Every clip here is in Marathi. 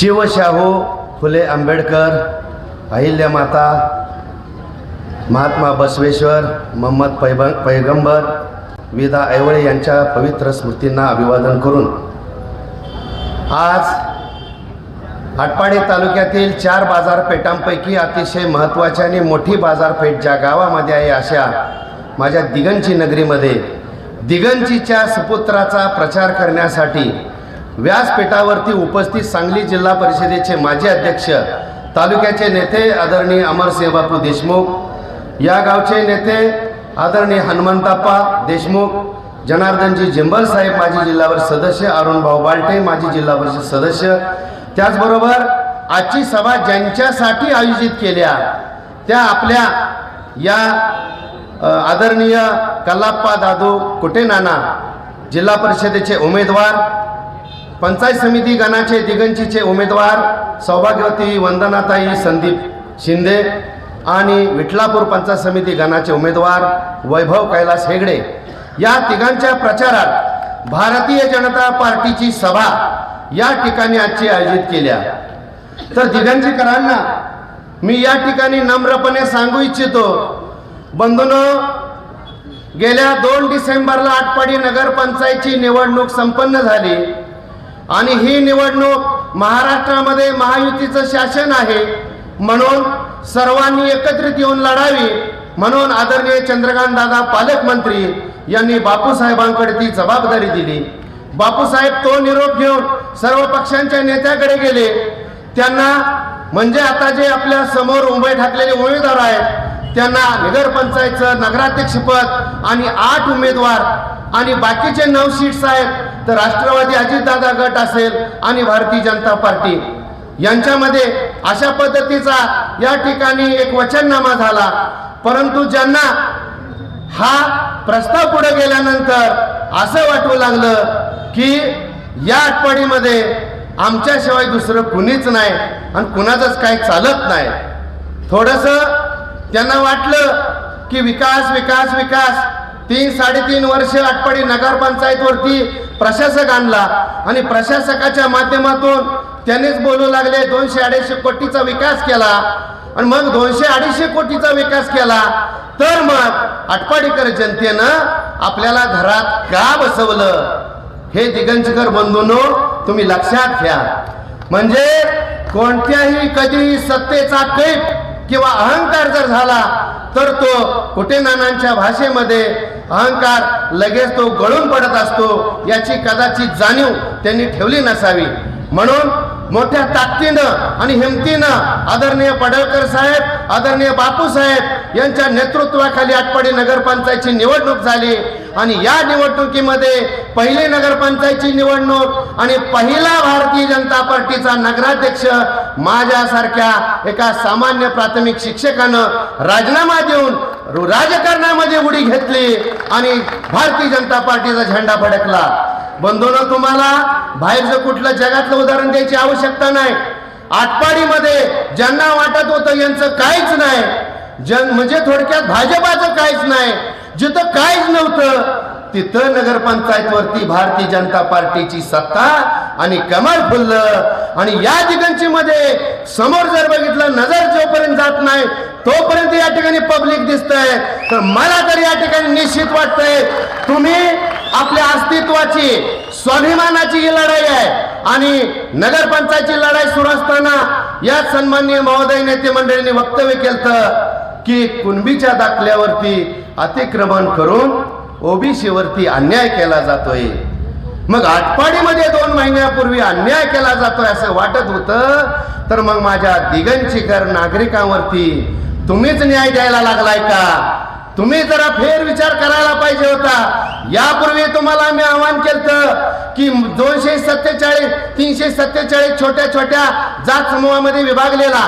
शिवशाहू फुले आंबेडकर अहिल्यामाता महात्मा बसवेश्वर मोहम्मद पैब पैगंबर विदा ऐवळे यांच्या पवित्र स्मृतींना अभिवादन करून आज आटपाडी तालुक्यातील चार बाजारपेठांपैकी अतिशय महत्त्वाची आणि मोठी बाजारपेठ ज्या गावामध्ये आहे अशा माझ्या दिगंची नगरीमध्ये दिगंचीच्या सुपुत्राचा प्रचार करण्यासाठी व्यासपीठावरती उपस्थित सांगली जिल्हा परिषदेचे माजी अध्यक्ष तालुक्याचे नेते आदरणीय अमरसिंह बापू देशमुख या गावचे नेते आदरणीय हनुमंताप्पा देशमुख जनार्दनजी जिंबल साहेब माजी जिल्हा परिषद सदस्य अरुणभाऊ बालटे माजी जिल्हा परिषद सदस्य. त्याचबरोबर आजची सभा ज्यांच्यासाठी आयोजित केल्या त्या आपल्या या आदरणीय कल्लाप्पा दादू कुटे नाना जिल्हा परिषदेचे उमेदवार पंचायत समिती गणाचे दिगंचीचे उमेदवार सौभाग्यवती वंदनाताई संदीप शिंदे आणि विठलापूर पंचायत समिती गणाचे उमेदवार वैभव कैलास हेगडे. या तिघांच्या प्रचारात भारतीय जनता पार्टीची सभा या ठिकाणी आजची आयोजित केल्या. तर दिगंजीकरांना मी या ठिकाणी नम्रपणे सांगू इच्छितो बंधूनो गेल्या दोन डिसेंबरला आटपाडी नगरपंचायतची निवडणूक संपन्न झाली. आणि ही निवडणूक महाराष्ट्रामध्ये महायुतीचं शासन आहे. म्हणून सर्वांनी एकत्रित येऊन लढावी. म्हणून आदरणीय चंद्रकांत दादा पालकमंत्री यांनी बापूसाहेबांकडे ती जबाबदारी दिली. बापूसाहेब तो निरोप घेऊन सर्व पक्षांच्या नेत्याकडे गेले. त्यांना म्हणजे आता जे आपल्यासमोर उभे ठाकलेले उमेदवार आहेत त्यांना नगरपंचायतचं नगराध्यक्षपद आणि आठ उमेदवार आणि बाकीचे नऊ सीट्स आहेत तर राष्ट्रवादी अजितदादा गट असेल आणि भारतीय जनता पार्टी. यांच्यामध्ये अशा पद्धतीचा या ठिकाणी एक वचननामा झाला. परंतु ज्यांना हा प्रस्ताव पुढे गेल्यानंतर असं वाटू लागलं की या आठवडीमध्ये आमच्याशिवाय दुसरं कुणीच नाही आणि कुणाचंच काही चालत नाही. थोडंसं त्यांना वाटलं की विकास विकास विकास. तीन साडेतीन वर्ष आटपाडी नगरपंचायतवरती प्रशासक आणला आणि प्रशासकाच्या माध्यमातून त्यांनीच बोलू लागले दोनशे अडीचशे कोटीचा विकास केला. आणि मग दोनशे अडीचशे कोटीचा विकास केला तर मग आटपाडीकर जनतेनं आपल्याला घरात का बसवलं? हे दिगंजकर बंधूनो तुम्ही लक्षात घ्या. म्हणजे कोणत्याही कधीही सत्तेचा कैप किंवा अहंकार जर झाला तर तो कुठे नानांच्या भाषेमध्ये अहंकार लगेच तो गळून पडत असतो याची कदाचित जाणीव त्यांनी ठेवली नसावी. म्हणून मोठ्या ताकदीनं आणि हिमतीनं आदरणीय पडळकर साहेब आदरणीय बापू साहेब यांच्या नेतृत्वाखाली आटपाडी नगरपंचायतची निवडणूक झाली. आणि या निवडणुकीमध्ये पहिली नगरपंचायतची निवडणूक आणि पहिला भारतीय जनता पार्टीचा नगराध्यक्ष माझ्यासारख्या एका सामान्य प्राथमिक शिक्षकानं राजीनामा देऊन राजकारणामध्ये उडी घेतली आणि भारतीय जनता पार्टीचा झेंडा फडकला. बंधून तुम्हाला बाहेरचं कुठलं जगातलं उदाहरण द्यायची आवश्यकता नाही. आटपाडीमध्ये ज्यांना वाटत होतं यांचं काहीच नाही. जन म्हणजे थोडक्यात भाजपाचं काहीच नाही. जिथं काहीच नव्हतं तिथं नगरपंचायतवरती भारतीय जनता पार्टीची सत्ता आणि कमल फुललं. आणि या दिगंची मध्ये समोर जर बघितलं नजर जोपर्यंत जात नाही तोपर्यंत या ठिकाणी पब्लिक दिसतंय. तर मला तर या ठिकाणी निश्चित वाटतंय तुम्ही आपल्या अस्तित्वाची स्वाभिमानाची ही लढाई आहे. आणि नगरपंचायतची लढाई सुरू असताना या सन्माननीय महोदय नेते मंडळींनी वक्तव्य केलं की कुणबीच्या दाखल्यावरती अतिक्रमण करून ओबीसीवरती अन्याय केला जातोय. मग आटपाडीमध्ये दोन महिन्यापूर्वी अन्याय केला जातोय असं वाटत होतं तर मग माझ्या दिगंचीकर नागरिकांवरती तुम्हीच न्याय द्यायला लागलाय का? तुम्ही जरा फेर विचार करायला पाहिजे होता. यापूर्वी तुम्हाला मी आवाहन केलं की दोनशे सत्तेचाळीस तीनशे सत्तेचाळीस छोट्या छोट्या जात समूहामध्ये विभागलेला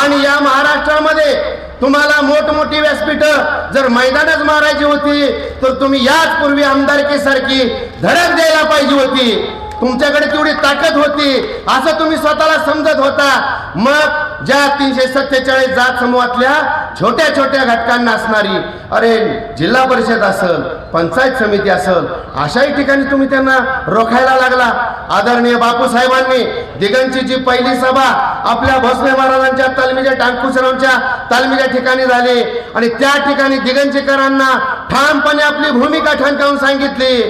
आणि या महाराष्ट्रामध्ये तुम्हाला मोठमोठी व्यासपीठं जर मैदानच मारायची होती तर तुम्ही याच पूर्वी आमदारकीसारखी धडक द्यायला पाहिजे होती. तुमच्याकडे तेवढी ताकद होती असं तुम्ही स्वतःला समजत होता. मग ज्या तीनशे सत्तेचाळीस जात समूहातल्या छोट्या छोट्या घटकांना असणारी अरे जिल्हा परिषद असल पंचायत समिती असल अशाही ठिकाणी तुम्ही त्यांना रोखायला लागला. आदरणीय बापूसाहेबांनी दिगंची जी पहिली सभा आपल्या भोसले महाराजांच्या तालमीच्या टांकुसरावच्या तालमीच्या ठिकाणी झाली आणि त्या ठिकाणी दिगंजीकरांना ठामपणे आपली भूमिका ठणकावून सांगितली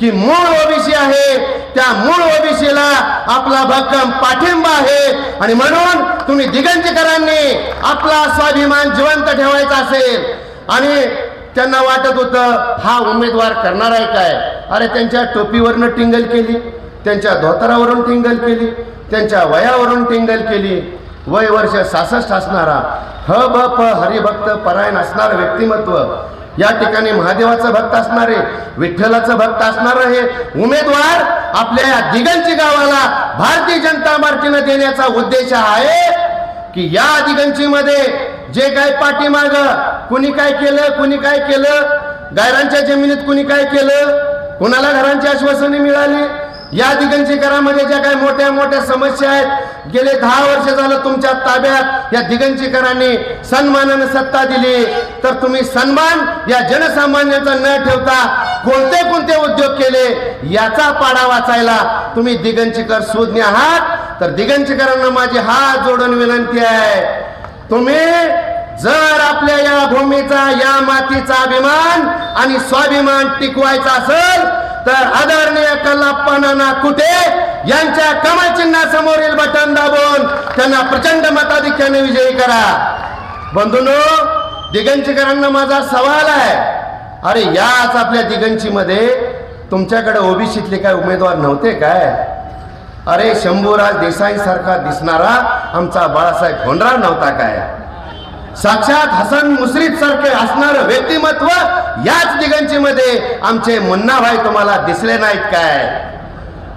की मूळ ओबीसी आहे त्या मूळ ओबीसीला आपला भक्कम पाठिंबा आहे. आणि म्हणून तुम्ही दिगंजकरांनी आपला स्वाभिमान जिवंत ठेवायचा असेल. आणि त्यांना वाटत होतं हा उमेदवार करणार आहे काय? अरे त्यांच्या टोपीवरनं टिंगल केली त्यांच्या धोतरावरून टिंगल केली त्यांच्या वयावरून टिंगल केली. वय वर्ष सासष्ट असणारा ह ब प हरिभक्त परायण असणारं व्यक्तिमत्व या ठिकाणी महादेवाचं भक्त असणारे विठ्ठलाचं भक्त असणार हे उमेदवार आपल्या या दिगंची गावाला भारतीय जनता पार्टीनं देण्याचा उद्देश आहे की या दिगंचीमध्ये जे काय पाठीमाग कुणी काय केलं कुणी काय केलं गायरांच्या जमिनीत कुणी काय केलं कुणाला घरांची आश्वासने मिळाली या दिगंचीकरामध्ये ज्या काही मोठ्या मोठ्या समस्या आहेत गेले दहा वर्ष झालं तुमच्या ताब्यात या दिगंचीकरांनी सन्मानानं सत्ता दिली. तर तुम्ही सन्मान या जनसामान्यांचा न ठेवता कोणते कोणते उद्योग केले याचा पाडा वाचायला तुम्ही दिगंचीकर सुज्ञ आहात. तर दिगंचीकरांना माझी हात जोडून विनंती आहे तुम्ही जर आपल्या या भूमीचा या मातीचा अभिमान आणि स्वाभिमान टिकवायचा असेल तर आदरणीय कल्लाप्पा नाना कुठे? यांच्या कमल चिन्हासमोरील बटन दाबून. त्यांना प्रचंड मताधिक्याने विजयी करा. बंधूनो दिगंचीकरांना माझा सवाल आहे. अरे याच आपल्या दिगंचीमध्ये तुमच्याकडे ओबीसीतले काय उमेदवार नव्हते काय? अरे शंभूराज देसाई सारखा दिसणारा आमचा बाळासाहेब भोंडराव नव्हता काय? साक्षात हसन मुश्रीफ सारखे असणार व्यक्तिमत्व याच दिगंची मध्ये आमचे मुन्नाभाई तुम्हाला दिसले नाहीत काय?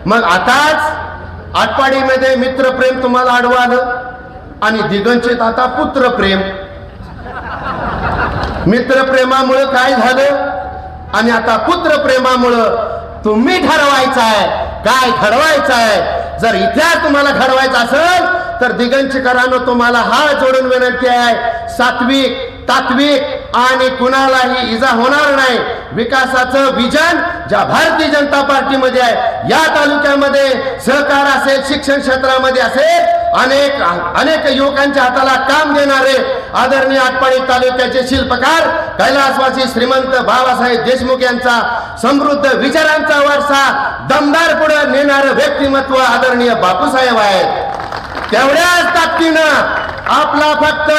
मग आताच आटपाडीमध्ये मित्रप्रेम तुम्हाला आडवं आलं आणि दिगंचित आता पुत्रप्रेम. मित्रप्रेमामुळं काय झालं आणि आता पुत्रप्रेमामुळं तुम्ही ठरवायचं आहे. काय घडवायचं आहे? जर इतिहास तुम्हाला घडवायचा असेल तर दिगंचकरानं तुम्हाला हाळ जोडून विनंती आहे सात्विक तात्विक आणि कुणालाही इजा होणार नाही. विकासाचं विजन ज्या भारतीय जनता पार्टीमध्ये आहे या तालुक्यामध्ये सहकार असेल शिक्षण क्षेत्रामध्ये असेल अनेक अनेक युवकांच्या हाताला काम देणारे आदरणीय आटपाडी तालुक्याचे शिल्पकार कैलासवासी श्रीमंत बाबासाहेब देशमुख यांचा समृद्ध विचारांचा वारसा दमदार पुढे नेणारं व्यक्तिमत्व आदरणीय बापूसाहेब आहेत. तेवढ्याच ताकदीनं आपला फक्त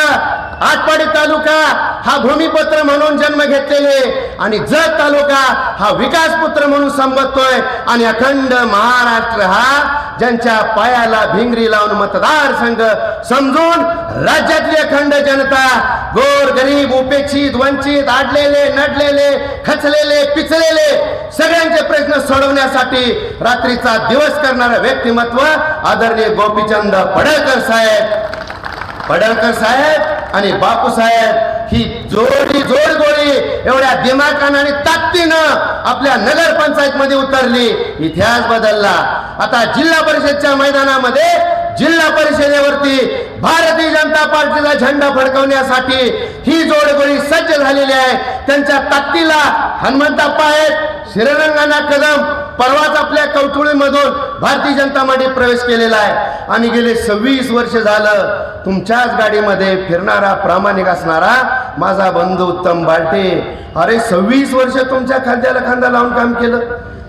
आटपाडी तालुका हा भूमिपुत्र म्हणून जन्म घेतलेले आणि जत तालुका हा विकास पुत्र म्हणून संबोधतोय. आणि अखंड महाराष्ट्र हा ज्यांच्या पायाला भिंगरी लावून मतदारसंघ समजून राज्यातली अखंड जनता गोर गरीब उपेक्षित वंचित आडलेले नडलेले खचलेले पिचलेले सगळ्यांचे प्रश्न सोडवण्यासाठी रात्रीचा दिवस करणारं व्यक्तिमत्व आदरणीय गोपीचंद पडळकर साहेब. पडळकर साहेब आणि बापू साहेब ही जोडी जोड गोळी एवढ्या दिमाकानं आणि ताकदीनं आपल्या नगर पंचायत मध्ये उतरली. इतिहास बदलला. आता जिल्हा परिषदच्या मैदानामध्ये जिल्हा परिषदेवरती भारतीय जनता पार्टीचा झेंडा फडकवण्यासाठी ही जोडगोळी सज्ज झालेली आहे. त्यांच्या ताकदीला हनुमंतप्पा आहेत श्रीरंगाना कदम परवाच आपल्या कवठुळीमधून भारतीय जनता मध्ये प्रवेश केलेला आहे. आणि गेले सव्वीस वर्ष झालं तुमच्याच गाडीमध्ये फिरणारा प्रामाणिक असणारा माझा बंधू उत्तम बालटे. अरे सव्वीस वर्ष तुमच्या खांद्याला खांदा लावून काम केलं.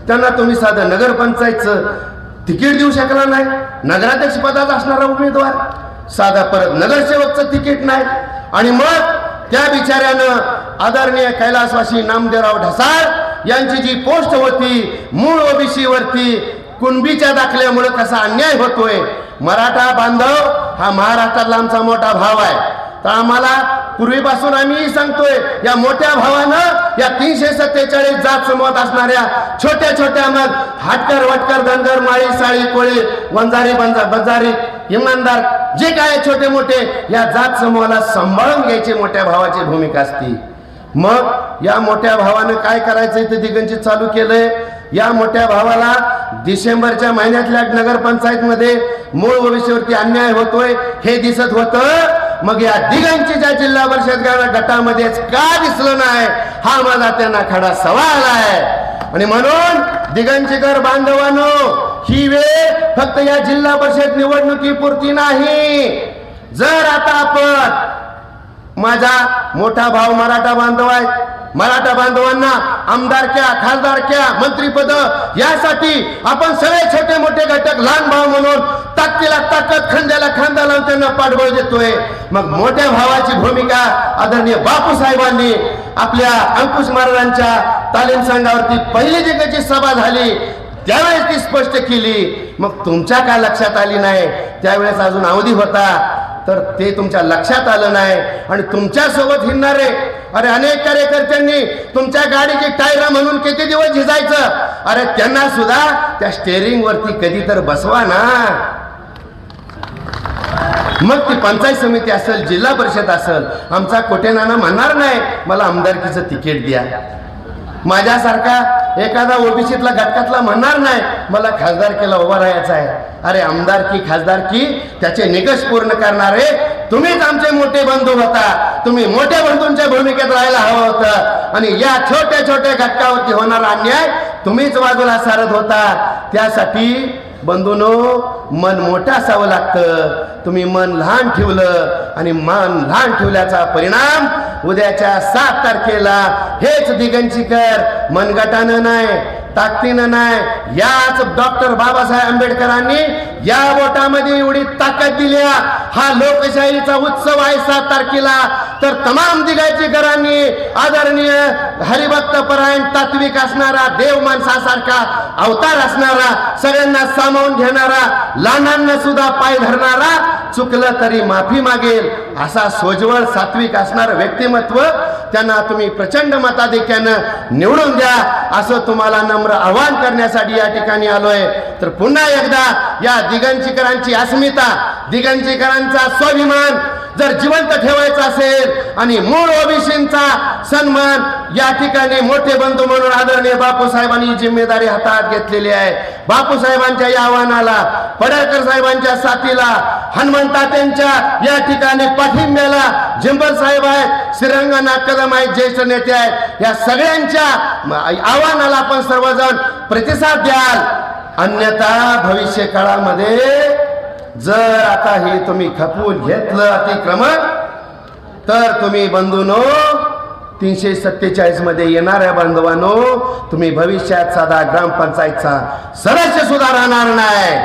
त्यांना तुम्ही साधं नगरपंचायतचं तिकीट देऊ शकला नाही. नगराध्यक्ष पदात असणारा उमेदवार. साधा परत नगरसेवकचं तिकीट नाही. आणि मग त्या बिचाऱ्यानं आदरणीय कैलासवासी नामदेवराव ढसाळ यांची जी पोस्ट होती मूळ ओबीसी वरती कुणबीच्या दाखल्यामुळे कसा अन्याय होतोय? मराठा बांधव हा महाराष्ट्रातला आमचा मोठा भाव आहे. तर आम्हाला पूर्वीपासून आम्ही सांगतोय या मोठ्या भावानं या तीनशे सत्तेचाळीस जात समोर असणाऱ्या छोट्या छोट्या मग हाटकर वटकर धनगर माळी साळी कोळी वंजारी बंजा बंजारी इमानदार जे काय छोटे मोठे या जात समूहाला सांभाळून घ्यायची मोठ्या भावाची भूमिका असती. मग या मोठ्या भावानं काय करायचंय ते दिगंजित चालू केलंय? या मोठ्या भावाला डिसेंबरच्या महिन्यातल्या नगरपंचायतमध्ये मूळ भविष्यावरती अन्याय होतोय हे दिसत होतं. मग या दिगंचीच्या जिल्हा परिषद गटामध्येच का दिसलं नाही हा माझा त्यांना खडा सवाल आहे. आणि म्हणून दिगंचीकर बांधवांनो ही वेळ फक्त या जिल्हा परिषद निवडणुकीपुरती नाही. जर आता आपण माझा मोठा भाव मराठा बांधव आहे मराठा बांधवांना आमदारक्या खासदारक्या मंत्रीपद यासाठी आपण सगळे छोटे मोठे घटक लहान भाव म्हणून ताकदीला ताकद खांद्याला खांदा लावून त्यांना पाठबळ देतोय. मग मोठ्या भावाची भूमिका आदरणीय बापू साहेबांनी आपल्या अंकुश महाराजांच्या तालीम संघावरती पहिली जी सभा झाली त्यावेळेस ती स्पष्ट केली. मग तुमच्या काय लक्षात आली नाही? त्यावेळेस अजून अवधी होता. तर ते तुमच्या लक्षात आलं नाही. आणि तुमच्यासोबत हिंडणारे अरे अनेक कार्यकर्त्यांनी तुमच्या गाडीची टायर म्हणून किती दिवस झिजायचं? अरे त्यांना सुद्धा त्या स्टेअरिंग वरती कधी तर बसवा ना. मग ती पंचायत समिती असेल जिल्हा परिषद असेल आमचा कोटे नाना म्हणणार नाही. मला आमदारकीचं तिकीट द्या. माझ्यासारखा एखादा ओबीसीतला घटकातला म्हणणार नाही. मला खासदारकीला उभा राहायचा आहे. अरे आमदारकी खासदारकी त्याचे निकष पूर्ण करणारे तुम्हीच आमचे मोठे बंधू होता. तुम्ही मोठ्या बंधूंच्या भूमिकेत राहायला हवं होतं. आणि या छोट्या छोट्या घटकावरती होणारा अन्याय तुम्हीच बाजूला सारत होता. त्यासाठी बंधूनो मन मोठं असावं लागतं. तुम्ही मन लहान ठेवलं आणि मन लहान ठेवल्याचा परिणाम उद्याच्या सात तारखेला हेच दिगंचीकर मनगटानं नाही ताकदीनं नाही याच डॉक्टर बाबासाहेब आंबेडकरांनी या बोटामध्ये एवढी ताकद दिल्या हा लोकशाहीचा उत्सव आहे सात तारखेला. तर तमाम दिगायचीकरांनी आदरणीय हरिभक्त परायण तात्विक असणारा देव माणसासारखा अवतार असणारा सगळ्यांना सामावून घेणारा लहानांना सुद्धा पाय धरणारा चुकलं तरी माफी मागेल. असा सोजवळ सात्विक असणारं व्यक्तिमत्व त्यांना तुम्ही प्रचंड मताधिक्यानं निवडून द्या. असं तुम्हाला नम्र आवाहन करण्यासाठी या ठिकाणी आलोय. तर पुन्हा एकदा या दिगंचीकरांची अस्मिता दिगंचीकरांचा स्वाभिमान जर जिवंत ठेवायचा असेल आणि मूळ ओबीसींचा सन्मान या ठिकाणी मोठे बंधू म्हणून आदरणीय बापूसाहेबांनी ही जिम्मेदारी हातात घेतलेली आहे. बापूसाहेबांच्या या आव्हानाला पडळकर साहेबांच्या साथीला हनुमंता त्यांच्या या ठिकाणी पाठिंब्याला जिंबर साहेब आहेत श्रीरंगनाथ कदम आहेत ज्येष्ठ नेते आहेत. या सगळ्यांच्या आव्हानाला आपण सर्वजण प्रतिसाद द्याल. अन्यथा भविष्य काळामध्ये जर आता हे तुम्ही खपवून घेतलं अतिक्रमण तर तुम्ही बंधूनो तीनशे सत्तेचाळीसमध्ये येणाऱ्या बांधवांनो तुम्ही भविष्यात साधा ग्रामपंचायतचा सदस्य सुद्धा राहणार नाही.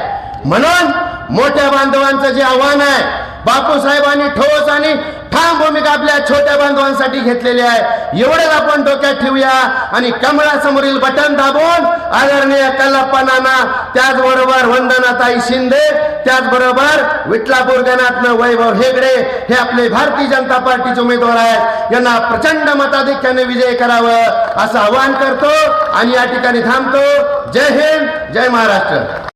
म्हणून मोठ्या बांधवांचं जे आव्हान आहे बापूसाहेबांनी ठोस आणि ठाम भूमिका आपल्या छोट्या बांधवांसाठी घेतलेली आहे. एवढंच आपण डोक्यात ठेवूया आणि कमळासमोरील बटन दाबून आदरणीय कल्लप्पा नाना त्याचबरोबर वंदनाताई शिंदे त्याचबरोबर विठलापूर गणातनं वैभव हेगडे हे आपले भारतीय जनता पार्टीचे उमेदवार आहेत. यांना प्रचंड मताधिक्याने विजय करावं असं आवाहन करतो आणि या ठिकाणी थांबतो. जय हिंद जय महाराष्ट्र.